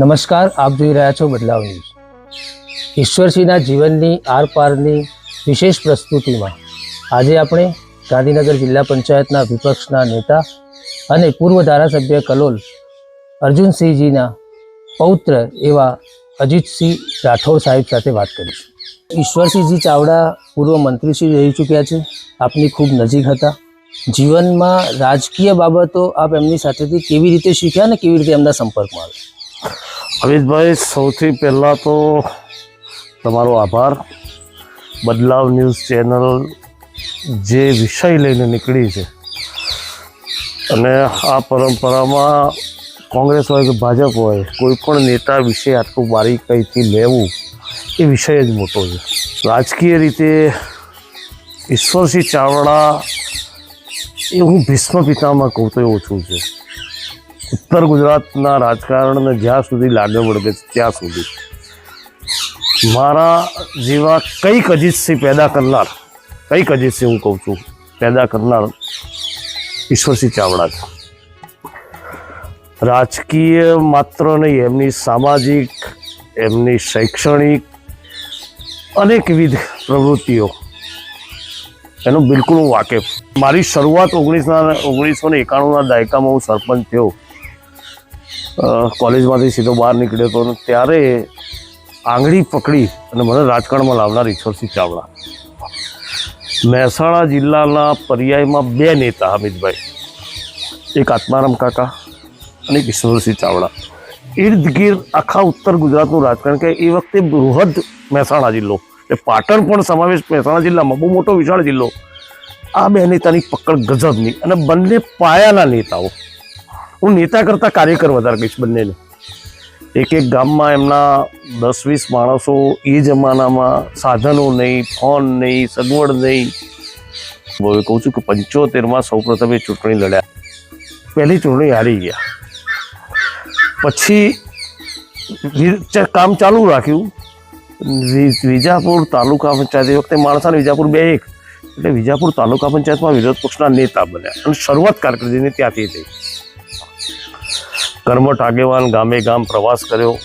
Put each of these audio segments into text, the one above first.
નમસ્કાર, આપ જોઈ રહ્યા છો બદલાવ ન્યૂઝ. ઈશ્વરસિંહના જીવનની આરપારની વિશેષ પ્રસ્તુતિમાં આજે આપણે ગાંધીનગર જિલ્લા પંચાયતના વિપક્ષના નેતા અને પૂર્વ ધારાસભ્ય કલોલ અર્જુનસિંહજીના પૌત્ર એવા અજીતસિંહ રાઠોડ સાહેબ સાથે વાત કરીશું. ઈશ્વરસિંહજી ચાવડા પૂર્વ મંત્રીશ્રી રહી ચૂક્યા છે. આપની ખૂબ નજીક હતા. જીવનમાં રાજકીય બાબતો આપ એમની સાથેથી કેવી રીતે શીખ્યા અને કેવી રીતે એમના સંપર્કમાં આવ્યા? અમિતભાઈ, સૌથી પહેલાં તો તમારો આભાર. બદલાવ ન્યૂઝ ચેનલ જે વિષય લઈને નીકળી છે અને આ પરંપરામાં કોંગ્રેસ હોય કે ભાજપ હોય, કોઈ પણ નેતા વિશે આટલું બારીકાઈથી લેવું એ વિષય જ મોટો છે. રાજકીય રીતે ઈશ્વરસિંહ ચાવડા એ હું ભીષ્મ પિતામાં કહું તો એ ઓછું છે. ઉત્તર ગુજરાતના રાજકારણને જ્યાં સુધી લાગે વળગે છે ત્યાં સુધી. મારા જેવા કંઈક અજીતસિંહ પેદા કરનાર, કંઈક અજીતસિંહ હું કહું છું, પેદા કરનાર ઈશ્વરસિંહ ચાવડા છે. રાજકીય માત્ર નહીં, એમની સામાજિક, એમની શૈક્ષણિક અનેકવિધ પ્રવૃત્તિઓ. એનો બિલકુલ હું વાકેફ. મારી શરૂઆત ઓગણીસના, ઓગણીસો ને એકાણુંના દાયકામાં હું સરપંચ થયો. કોલેજમાંથી સીધો બહાર નીકળ્યો હતો ત્યારે આંગળી પકડી અને મને રાજકારણમાં લાવનાર ઈશ્વરસિંહ ચાવડા. મહેસાણા જિલ્લાના પર્યાયમાં બે નેતા, અમિતભાઈ. એક આત્મારામ કાકા અને એક ઈશ્વરસિંહ ચાવડા. ઇર્દ ગિર્દ આખા ઉત્તર ગુજરાતનું રાજકારણ કે એ વખતે બૃહદ મહેસાણા જિલ્લો. એ પાટણ પણ સમાવેશ મહેસાણા જિલ્લામાં, બહુ મોટો વિશાળ જિલ્લો. આ બે નેતાની પકડ ગજબની અને બંને પાયાના નેતાઓ. હું નેતા કરતાં કાર્યકર વધારે કહીશ બંનેને. એક એક ગામમાં એમના દસ વીસ માણસો એ જમાનામાં સાધનો નહીં, ફોન નહીં, સગવડ નહીં. હવે કહું છું કે પંચોતેરમાં સૌ પ્રથમ એ ચૂંટણી લડ્યા. પહેલી ચૂંટણી હારી ગયા. પછી કામ ચાલુ રાખ્યું. વિજાપુર તાલુકા પંચાયત, એ વખતે માણસાને વિજાપુર બે એક. એટલે વિજાપુર તાલુકા પંચાયતમાં વિરોધ પક્ષના નેતા બન્યા અને શરૂઆત કારકિર્દીની ત્યાંથી થઈ. કર્મઠ આગેવાન ગામે ગામ પ્રવાસ કર્યો.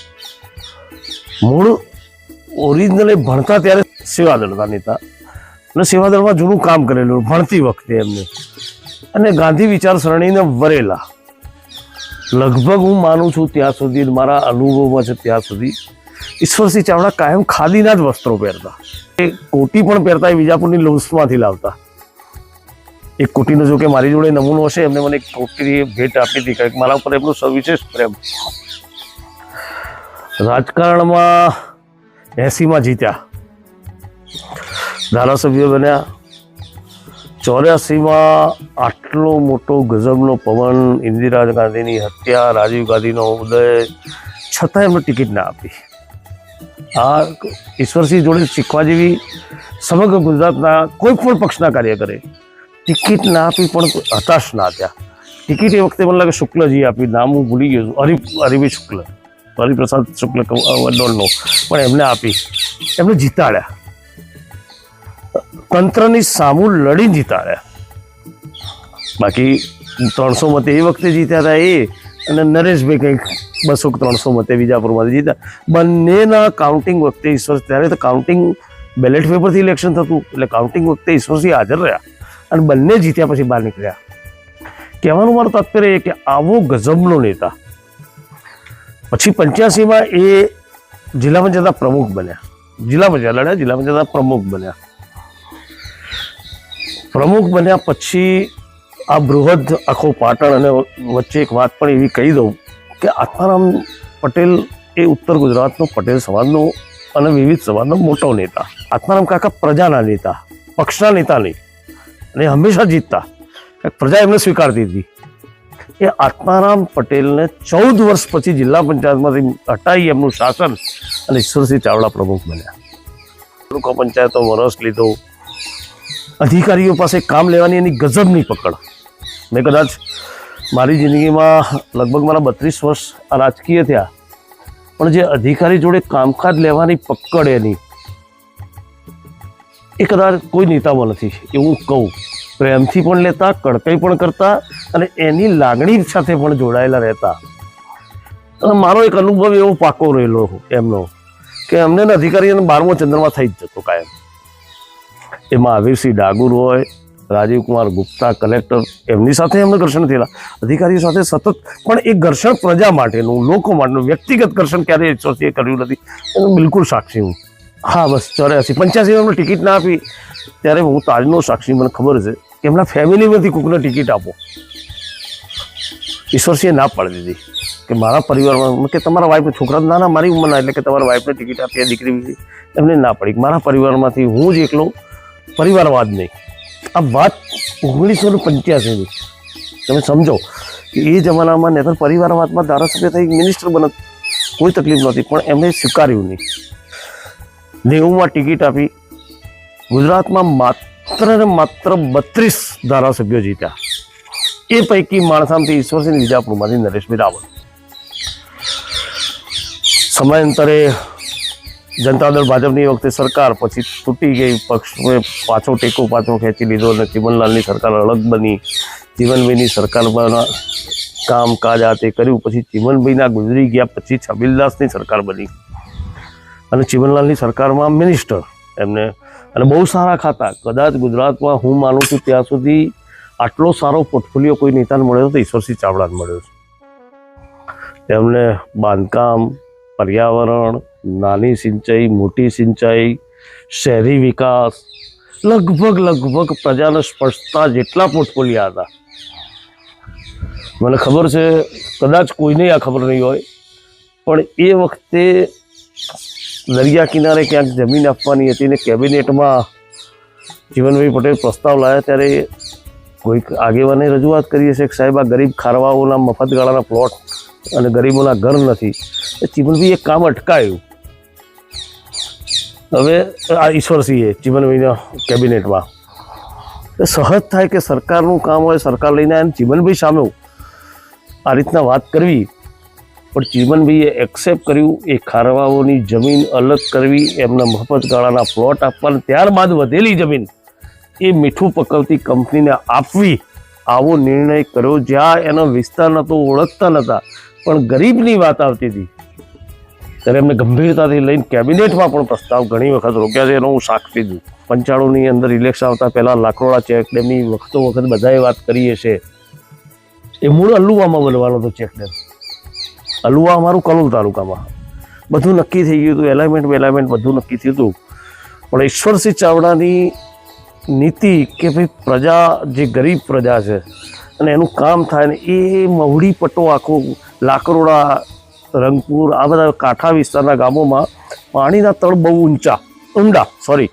મૂળ ઓરિજિનલ ભણતા ત્યારે સેવાદળતા નેતા. અને સેવાદળમાં જૂનું કામ કરેલું, ભણતી વખતે એમને. અને ગાંધી વિચારસરણીને વરેલા. લગભગ હું માનું છું ત્યાં સુધી મારા અનુભવમાં છે ત્યાં સુધી. ઈશ્વરસિંહ ચાવડા કાયમ ખાદીના જ વસ્ત્રો પહેરતા. એ કોટી પણ પહેરતા એ વિજાપુરની લઉસમાંથી લાવતા. એક કોટીનો જો કે મારી જોડે નમૂનો હશે, એમને મને એક કોટી ભેટ આપી હતી, કારણ કે મારા ઉપર એમનો સવિશેષ પ્રેમ. રાજકારણમાં એસીમાં જીત્યા. ધારાસભ્ય બન્યા. ચોર્યાસીમાં આટલો મોટો ગઝબનો પવન, ઇન્દિરા ગાંધીની હત્યા, રાજીવ ગાંધીનો ઉદય, છતાં એમને ટિકિટ ના આપી. આ ઈશ્વરસિંહ જોડે શીખવા જેવી સમગ્ર ગુજરાતના કોઈ પણ પક્ષના કાર્યકરે ટિકિટ ના આપી પણ હતાશ ના થયા. ટિકિટ એ વખતે મને લાગે શુક્લજી આપી, નામ હું ભૂલી ગયો છું. હરિ, હરિભી શુક્લ. હરિપ્રસાદ શુક્લ ડોન્ટ નો પણ એમને આપી. એમને જીતાડ્યા. તંત્રની સામુ લડી જીતાડ્યા. બાકી ત્રણસો મતે એ વખતે જીત્યા હતા એ અને નરેશભાઈ કંઈક બસો ત્રણસો મતે વિજાપુરમાંથી જીત્યા. બંનેના કાઉન્ટિંગ વખતે ઈશ્વર, ત્યારે તો કાઉન્ટિંગ બેલેટ પેપરથી ઇલેક્શન થતું. એટલે કાઉન્ટિંગ વખતે ઈશ્વરસિંહ હાજર રહ્યા. અને બંને જીત્યા પછી બહાર નીકળ્યા. કહેવાનું મારું તાત્પર્ય એ કે આવો ગઝબનો નેતા. પછી પંચ્યાસીમાં એ જિલ્લા પંચાયતના પ્રમુખ બન્યા. જિલ્લા પંચાયત લડ્યા જિલ્લા પંચાયતના પ્રમુખ બન્યા. પ્રમુખ બન્યા પછી આ બૃહદ આખો પાટણ અને વચ્ચે એક વાત પણ એવી કહી દઉં કે આત્મારામ પટેલ એ ઉત્તર ગુજરાતનો પટેલ સમાજનો અને વિવિધ સમાજનો મોટો નેતા. આત્મારામ કાકા પ્રજાના નેતા, પક્ષના નેતા નહીં. અને હંમેશા જીતતા. પ્રજા એમને સ્વીકારતી હતી. એ આત્મારામ પટેલને ચૌદ વર્ષ પછી જિલ્લા પંચાયતમાંથી હટાવી એમનું શાસન અને ઈશ્વરસિંહ ચાવડા પ્રમુખ બન્યા. તાલુકા પંચાયતો વરસ લીધો. અધિકારીઓ પાસે કામ લેવાની એની ગજબની પકડ. મેં કદાચ મારી જિંદગીમાં લગભગ મારા બત્રીસ વર્ષ રાજકીય થયા. પણ જે અધિકારી જોડે કામકાજ લેવાની પકડ એની એ કદાચ કોઈ નેતામાં નથી એવું કહું. પ્રેમથી પણ લેતા, કડકાઈ પણ કરતા અને એની લાગણી સાથે પણ જોડાયેલા રહેતા. અને મારો એક અનુભવ એવો પાકો રહેલો એમનો, કે અમને અધિકારી અને બારમો ચંદ્રમાં થઈ જ જતો કાયમ. એમાં આવીરસિંહ ડાગુર હોય, રાજીવ કુમાર ગુપ્તા, કલેક્ટર, એમની સાથે એમને ઘર્ષણ થયેલા. અધિકારીઓ સાથે સતત, પણ એ ઘર્ષણ પ્રજા માટેનું, લોકો માટેનું વ્યક્તિગત ઘર્ષણ ક્યારેય ઈશ્વરસિંહે કર્યું નથી. એનું બિલકુલ સાક્ષી હું. હા, બસ, ચોર્યાસી. પંચ્યાસી અમને ટિકિટ ના આપી, ત્યારે હું તાજનો સાક્ષી, મને ખબર છે કે એમના ફેમિલીમાંથી કોકને ટિકિટ આપો. ઈશ્વરસિંહે ના પાડી દીધી કે મારા પરિવારમાં, કે તમારા વાઈફને છોકરા ના ના મારી ઉંમરના, એટલે કે તમારા વાઈફને ટિકિટ આપી દીકરી એમને ના પડી. મારા પરિવારમાંથી હું જ એકલો, પરિવારવાદ નહીં. આ વાત ઓગણીસો ને પંચ્યાસીની. તમે સમજો કે એ જમાનામાં નેતર પરિવારવાદમાં ધારાસભ્ય થઈ મિનિસ્ટર બનત, કોઈ તકલીફ નહોતી, પણ એમણે સ્વીકાર્યું નહીં. નેવુંમાં ટિકિટ આપી. ગુજરાતમાં માત્ર ને માત્ર બત્રીસ ધારાસભ્યો જીત્યા. એ પૈકી માણસામથી ઈશ્વરસિંહ વિજાપુરમાંથી નરેશભાઈ રાવલ સમયાંતરે જનતા દળ ભાજપની વખતે સરકાર, પછી તૂટી ગઈ પક્ષે પાછો ટેકો પાછો ખેંચી લીધો અને ચિમનલાલની સરકાર અલગ બની. જીવનભાઈની સરકારમાં કામકાજ આ તે કર્યું, પછી ચીમનભાઈના ગુજરી ગયા, પછી છબીલદાસની સરકાર બની. અને ચીમનલાલની સરકારમાં મિનિસ્ટર એમને. અને બહુ સારા ખાતા. કદાચ ગુજરાતમાં હું માનું છું ત્યાં સુધી આટલો સારો પોર્ટફોલિયો કોઈ નેતાને મળ્યો તો ઈશ્વરસિંહ ચાવડાને મળ્યો છે. તેમને બાંધકામ, પર્યાવરણ, નાની સિંચાઈ, મોટી સિંચાઈ, શહેરી વિકાસ, લગભગ લગભગ પ્રજાને સ્પર્શતા જેટલા પોર્ટફોલિયા હતા. મને ખબર છે, કદાચ કોઈને આ ખબર નહીં હોય, પણ એ વખતે દરિયા કિનારે ક્યાંક જમીન આપવાની હતી ને કેબિનેટમાં જીવનભાઈ પટેલ પ્રસ્તાવ લાવ્યા ત્યારે કોઈક આગેવાને રજૂઆત કરી હશે કે સાહેબ, આ ગરીબ ખારવાઓના મફત ગાળાના પ્લોટ અને ગરીબોના ઘર નથી. એ ચીમનભાઈ એક કામ અટકાયું. હવે આ ઈશ્વરસિંહે ચીમનભાઈના કેબિનેટમાં. એ સહજ થાય કે સરકારનું કામ હોય, સરકાર લઈને આને ચીમનભાઈ સામે આ રીતના વાત કરવી પણ ચીમનભાઈએ એક્સેપ્ટ કર્યું, એ ખારવાઓની જમીન અલગ કરવી, એમના મફત ગાળાના પ્લોટ આપવાના ત્યારબાદ વધેલી જમીન. એ મીઠું પકવતી કંપનીને આપવી, આવો નિર્ણય કર્યો જ્યાં એનો વિસ્તાર નહોતો, ઓળખતા નહોતા, પણ ગરીબની વાત આવતી હતી. ત્યારે એમને ગંભીરતાથી લઈને કેબિનેટમાં પણ પ્રસ્તાવ ઘણી વખત રોક્યા છે, એનો હું સાક્ષી છું. પંચાણુંની અંદર ઇલેક્શન આવતા પહેલાં લાકરોડા ચેક ડેમની વખતો વખત બધાએ વાત કરીએ છે એ મૂળ અલ્લુવામાં બનવાનો હતો ચેક ડેમ અલુવા અમારું કલોલ તાલુકામાં. બધું નક્કી થઈ ગયું હતું એલાઇમેન્ટ વેલાઇમેન્ટ બધું નક્કી થયું હતું. પણ ઈશ્વરસિંહ ચાવડાની નીતિ કે ભાઈ પ્રજા, જે ગરીબ પ્રજા છે, અને એનું કામ થાય ને એ મહુડી પટ્ટો આખો લાકરોડા, રંગપુર, આ બધા કાંઠા વિસ્તારના ગામોમાં પાણીના તળ બહુ ઊંચા, ઊંડા સોરી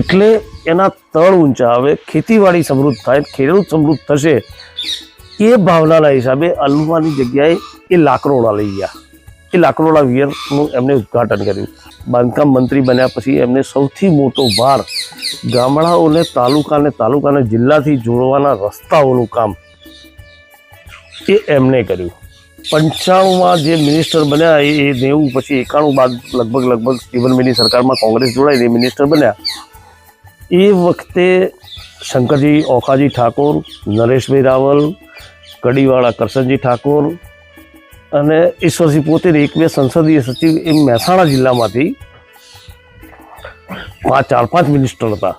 એટલે એના તળ ઊંચા હવે ખેતીવાડી સમૃદ્ધ થાય, ખેડૂત સમૃદ્ધ થશે એ ભાવનાના હિસાબે અલુવાની જગ્યાએ એ લાકરોડા લઈ ગયા. એ લાકરોડા વિયરનું એમને ઉદ્ઘાટન કર્યું. બાંધકામ મંત્રી બન્યા પછી એમને સૌથી મોટો ભાર ગામડાઓને, તાલુકાને તાલુકાને જિલ્લાથી જોડવાના રસ્તાઓનું કામ એ એમને કર્યું. પંચાણુંમાં જે મિનિસ્ટર બન્યા એ એ નેવું પછી એકાણું બાદ લગભગ લગભગ સ્ટીવનભાઈની સરકારમાં કોંગ્રેસ જોડાઈને મિનિસ્ટર બન્યા. એ વખતે શંકરજી ઓખાજી ઠાકોર, નરેશભાઈ રાવલ કડીવાળા કરશનજી ઠાકોર અને ઈશ્વરસિંહ પોતે એક બે સંસદીય સચિવ એ મહેસાણા જિલ્લામાંથી પાંચ, ચાર, પાંચ મિનિસ્ટર હતા.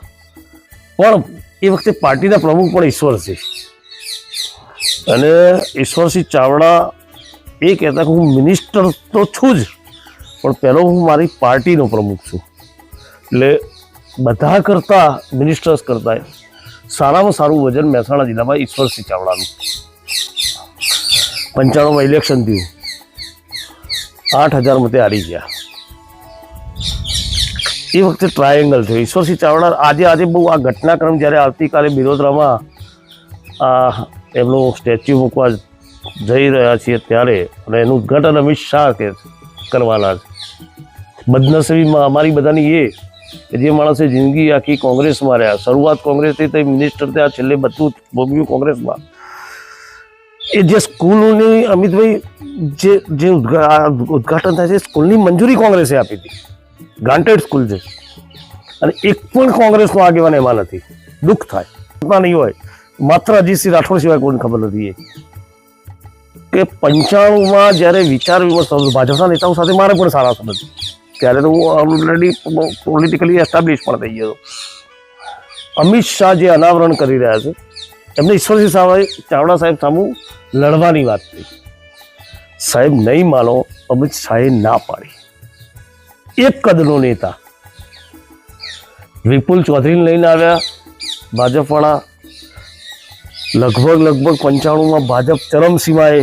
પણ એ વખતે પાર્ટીના પ્રમુખ પણ ઈશ્વરસિંહ અને ઈશ્વરસિંહ ચાવડા એ કહેતા કે હું મિનિસ્ટર તો છું જ, પણ પહેલો હું મારી પાર્ટીનો પ્રમુખ છું. એટલે બધા કરતાં મિનિસ્ટર્સ કરતા સારામાં સારું વજન મહેસાણા જિલ્લામાં ઈશ્વરસિંહ ચાવડાનું. પંચાણુંમાં ઇલેક્શન થયું. આઠ હજાર મતે હારી ગયા. એ વખતે ટ્રાયેંગલ થયું. ઈશ્વરસિંહ ચાવડા આજે આજે બહુ આ ઘટનાક્રમ જ્યારે આવતીકાલે બિરોદરામાં, આ, એમનું સ્ટેચ્યુ મૂકવા જઈ રહ્યા છીએ ત્યારે અને એનું ઉદ્ઘાટન અમિત શાહ કે, કરવાના છે. બદનસીબીમાં અમારી બધાની એ કે જે માણસે જિંદગી આખી કોંગ્રેસમાં રહ્યા. શરૂઆત કોંગ્રેસથી થઈ મિનિસ્ટર ત્યાં છેલ્લે બધું ભોગવ્યું કોંગ્રેસમાં. એ જે સ્કૂલોની અમિતભાઈ જે જે ઉદઘાટન થાય છે સ્કૂલની મંજૂરી કોંગ્રેસે આપી હતી. ગ્રાન્ટેડ સ્કૂલ છે. અને એક પણ કોંગ્રેસનો આગેવાન એમાં નથી. દુઃખ થાય. નહીં હોય. માત્ર અજીતસિંહ રાઠોડ સિવાય કોઈને ખબર નથી એ. કે પંચાણુંમાં જ્યારે વિચાર વિમર્શ થતો ભાજપના નેતાઓ સાથે મારે પણ સારા સંબંધ ત્યારે તો હું ઓલરેડી પોલિટિકલી એસ્ટાબ્લિશ પણ થઈ ગયો અમિત શાહ જે અનાવરણ કરી રહ્યા છે એમને ઈશ્વરસિંહ સાવાએ ચાવડા સાહેબ સામુ લડવાની વાત કરી. સાહેબ, નહીં માનો, અમિત શાહે ના પાડી. એક કદનો નેતા. વિપુલ ચૌધરીને લઈને આવ્યા ભાજપવાળા. લગભગ લગભગ પંચાણુંમાં ભાજપ ચરમસીમાએ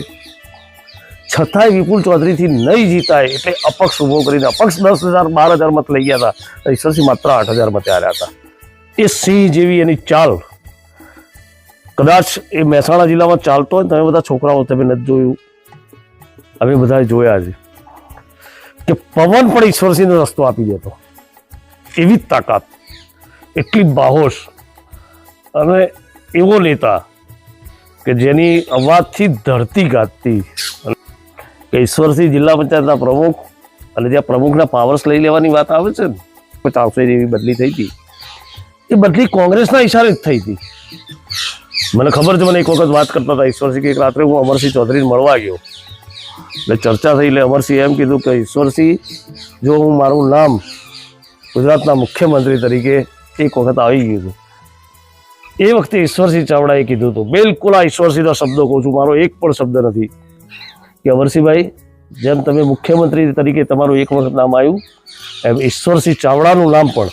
છતાંય વિપુલ ચૌધરીથી નહીં જીતાય એટલે અપક્ષ ઊભો કરીને અપક્ષ દસ હજાર, બાર હજાર મત લઈ ગયા હતા. ઈશ્વરસિંહ માત્ર આઠ હજાર મતે આવ્યા હતા. એ સિંહ જેવી એની ચાલ કદાચ એ મહેસાણા જિલ્લામાં ચાલતો હોય તમે બધા છોકરાઓ તમે નથી જોયું. અમે બધા જોયા છે. કે પવન પણ ઈશ્વરસિંહનો રસ્તો આપી દેતો. એવી જ તાકાત. એટલી બાહોશ. અને એવો નેતા કે જેની અવાજથી ધરતી ગાજતી. કે ઈશ્વરસિંહ જિલ્લા પંચાયતના પ્રમુખ અને જ્યાં પ્રમુખના પાવર્સ લઈ લેવાની વાત આવે છે ને ચારસો એવી બદલી થઈ હતી. એ બદલી કોંગ્રેસના ઈશારે જ થઈ હતી. મને ખબર છે, મને એક વખત વાત કરતા હતા ઈશ્વરસિંહ કે એક રાત્રે હું અમરસિંહ ચૌધરીને મળવા ગયો. એટલે ચર્ચા થઈ એટલે અમરસિંહ એમ કીધું કે ઈશ્વરસિંહ, જો હું મારું નામ ગુજરાતના મુખ્યમંત્રી તરીકે એક વખત આવી ગયું હતું. એ વખતે ઈશ્વરસિંહ ચાવડાએ કીધું હતું. બિલકુલ આ ઈશ્વરસિંહના શબ્દો કહું છું, મારો એક પણ શબ્દ નથી. કે અમરસિંહભાઈ, જેમ તમે મુખ્યમંત્રી તરીકે તમારું એક વખત નામ આવ્યું, એમ ઈશ્વરસિંહ ચાવડાનું નામ પણ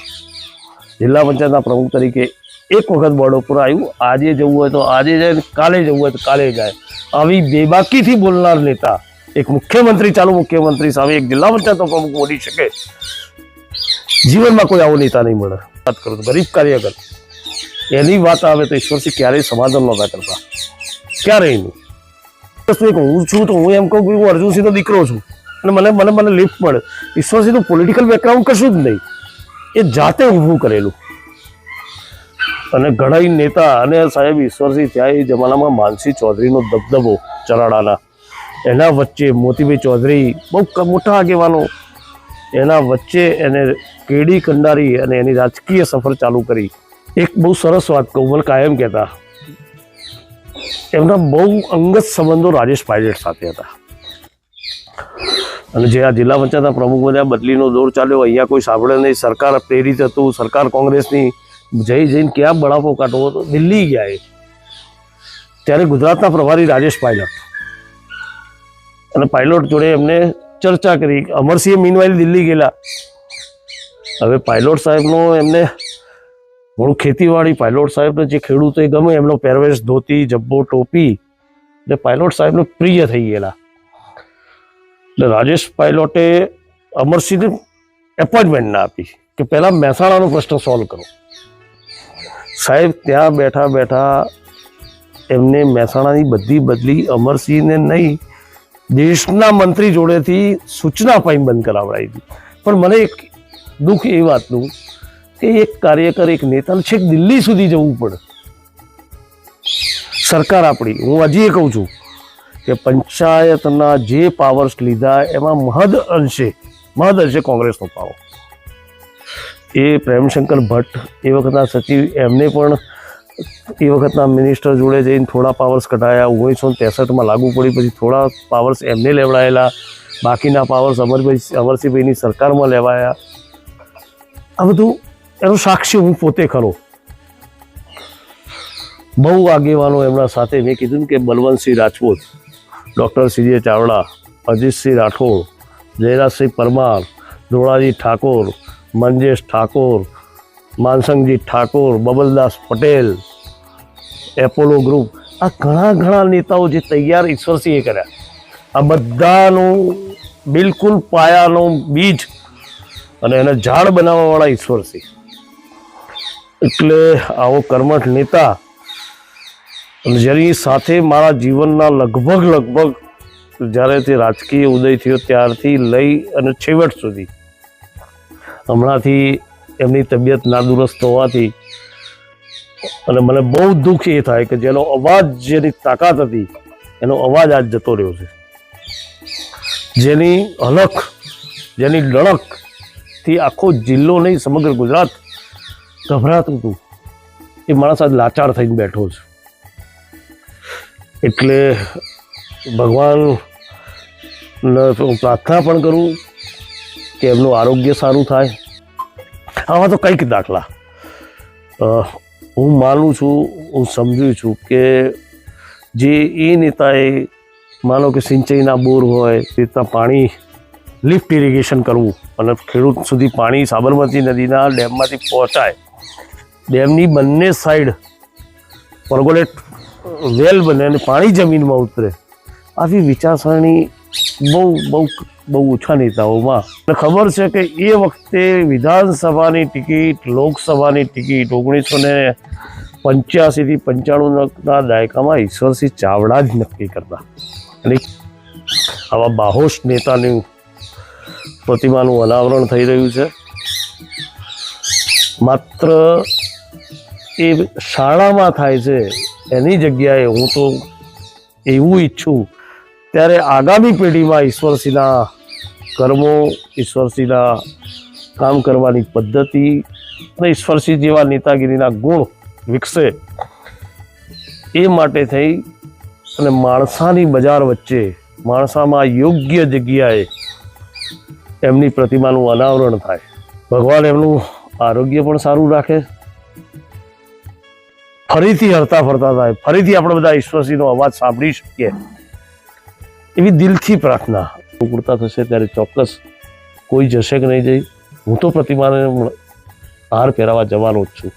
જિલ્લા પંચાયતના પ્રમુખ તરીકે એક વખત બોર્ડ આવ્યું. આજે જવું હોય તો આજે જાય, કાલે જવું હોય તો કાલે જાય. આવી બેબાકીથી બોલનાર નેતા, એક મુખ્યમંત્રી ચાલુ, મુખ્યમંત્રી સામે એક જિલ્લા પંચાયતનો પ્રમુખ બોલી શકે. જીવનમાં કોઈ આવો નેતા નહીં મળે. વાત કરું તો ગરીબ કાર્યકર. એની વાત આવે તો ઈશ્વરસિંહ ક્યારેય સમાધાન નહોતા કરતા. ક્યારેય નહીં. વસ્તુ એક હું છું તો હું એમ કહું કે હું અર્જુનસિંહનો દીકરો છું. અને મને મને મને લિફ્ટ મળે. ઈશ્વરસિંહનું પોલિટિકલ બેકગ્રાઉન્ડ કશું જ નહીં. એ જાતે ઊભું કરેલું. અને ઘણા નેતા અને સાહેબ ઈશ્વરસિંહ ત્યાં એ જમાનામાં માનસી ચૌધરીનો દબદબો ચરાડાના. એના વચ્ચે મોતીભાઈ ચૌધરી બહુ મોટા આગેવાનો. એના વચ્ચે એને કેડી કંડારી અને એની રાજકીય સફર ચાલુ કરી. એક બહુ સરસ વાત કહું કાયમ કહેતા. એમના બહુ અંગત સંબંધો રાજેશ પાયલટ સાથે હતા. અને જે આ જિલ્લા પંચાયતના પ્રમુખ બન્યા, બદલીનો દોર ચાલ્યો, અહીંયા કોઈ સાંભળે નહીં. સરકાર પ્રેરિત હતું, સરકાર કોંગ્રેસની જઈ જઈને ક્યાં બળાપો કાઢવો હતો? દિલ્હી ગયા એ. ત્યારે ગુજરાતના પ્રભારી રાજેશ પાયલટ. અને પાયલોટ જોડે એમને ચર્ચા કરી. અમરસિંહ મીનવાઈલ દિલ્હી ગયેલા. હવે પાયલોટ સાહેબનો એમને થોડું ખેતીવાડી, પાયલોટ સાહેબને જે ખેડૂતોએ ગમે એમનો પહેરવેશ, ધોતી, જબ્બો, ટોપી. એટલે પાયલોટ સાહેબને પ્રિય થઈ ગયેલા. એટલે રાજેશ પાયલોટે અમરસિંહને એપોઇન્ટમેન્ટ ના આપી કે પહેલાં મહેસાણાનો પ્રશ્ન સોલ્વ કરો. સાહેબ, ત્યાં બેઠા બેઠા એમને મહેસાણાની બધી બદલી અમરસિંહને નહીં, દેશના મંત્રી જોડેથી સૂચના બંધ કરાવડાવી હતી પણ મને એક દુઃખ એ વાતનું કે એક કાર્યકર, એક નેતાને છેક દિલ્હી સુધી જવું પડે. સરકાર આપણી, હું હજી એ કહું છું કે પંચાયતના જે પાવર્સ લીધા એમાં મહદ અંશે મહદ અંશે કોંગ્રેસનો પાવર એ પ્રેમશંકર ભટ્ટ એ વખતના સચિવ, એમને પણ એ વખતના મિનિસ્ટર જોડે જઈને થોડા પાવર્સ કઢાયા, ઓગણીસો ત્રેસઠમાં લાગુ પડી, પછી થોડા પાવર્સ એમને લેવડાયેલા, બાકીના પાવર્સ અમરભાઈ, અમરસિંહભાઈની સરકારમાં લેવાયા. આ બધું, એનો સાક્ષી હું પોતે ખરો. બહુ આગેવાનો એમના સાથે મેં કીધું કે Balwantsinh Rajput, doctor CJ Chavda, Ajitsinh Rathod, Jayrajsinh Parmar, Dholaji Thakor Manjesh Thakor, Mansangji Thakor, Babaldas Patel, Apollo group. આ ઘણા ઘણા નેતાઓ જે તૈયાર ઈશ્વરસિંહે કર્યા. આ બધાનું બિલકુલ પાયાનું બીજ અને એને ઝાડ બનાવવાવાળા ઈશ્વરસિંહ. એટલે આવો કર્મઠ નેતા જેની સાથે મારા જીવનના લગભગ લગભગ જ્યારે તે રાજકીય ઉદય થયો ત્યારથી લઈ અને છેવટ સુધી હમણાંથી એમની તબિયત નાદુરસ્ત હોવાથી અને મને બહુ દુઃખ એ થાય કે જેનો અવાજ જેની તાકાત હતી, એનો અવાજ આજ જતો રહ્યો છે. જેની હલખ જેની લડકથી આખો જિલ્લો નહીં, સમગ્ર ગુજરાત ગભરાતું હતું. એ માણસ આજ લાચાર થઈને બેઠો છે. એટલે ભગવાન પ્રાર્થના પણ કરું કે એમનું આરોગ્ય સારું થાય. આવા તો કંઈક દાખલા. હું માનું છું, હું સમજું છું કે જે એ નેતાએ માનો કે સિંચાઈના બોર હોય રીતના પાણી લિફ્ટ ઇરિગેશન કરવું અને ખેડૂત સુધી પાણી સાબરમતી નદીના ડેમમાંથી પહોંચાય. ડેમની બંને સાઈડ પરગોલેટ વેલ બને અને પાણી જમીનમાં ઉતરે. આવી વિચારસરણી બહુ બહુ બહુ ઓછા નેતાઓમાં. ખબર છે કે એ વખતે વિધાનસભાની ટિકિટ, લોકસભાની ટિકિટ ઓગણીસો ને પંચ્યાસીથી પંચાણુંના દાયકામાં ઈશ્વરસિંહ ચાવડા જ નક્કી કરતા. અને આવા બાહોશ નેતાની પ્રતિમાનું અનાવરણ થઈ રહ્યું છે. માત્ર એ શાળામાં થાય છે. એની જગ્યાએ હું તો એવું ઈચ્છું ત્યારે આગામી પેઢીમાં ઈશ્વરસિંહના કર્મો, ઈશ્વરસિંહના કામ કરવાની પદ્ધતિ અને ઈશ્વરસિંહ જેવા નેતાગીરીના ગુણ વિકસે એ માટે થઈ અને માણસાની બજાર વચ્ચે, માણસામાં યોગ્ય જગ્યાએ એમની પ્રતિમાનું અનાવરણ થાય. ભગવાન એમનું આરોગ્ય પણ સારું રાખે. ફરીથી હરતા ફરતા થાય. ફરીથી આપણે બધા ઈશ્વરસિંહનો અવાજ સાંભળી શકીએ. એવી દિલથી પ્રાર્થના. પૂર્તા થશે ત્યારે ચોક્કસ કોઈ જશે કે નહીં જઈ. હું તો પ્રતિમાને હાર પહેરાવા જવાનો જ છું.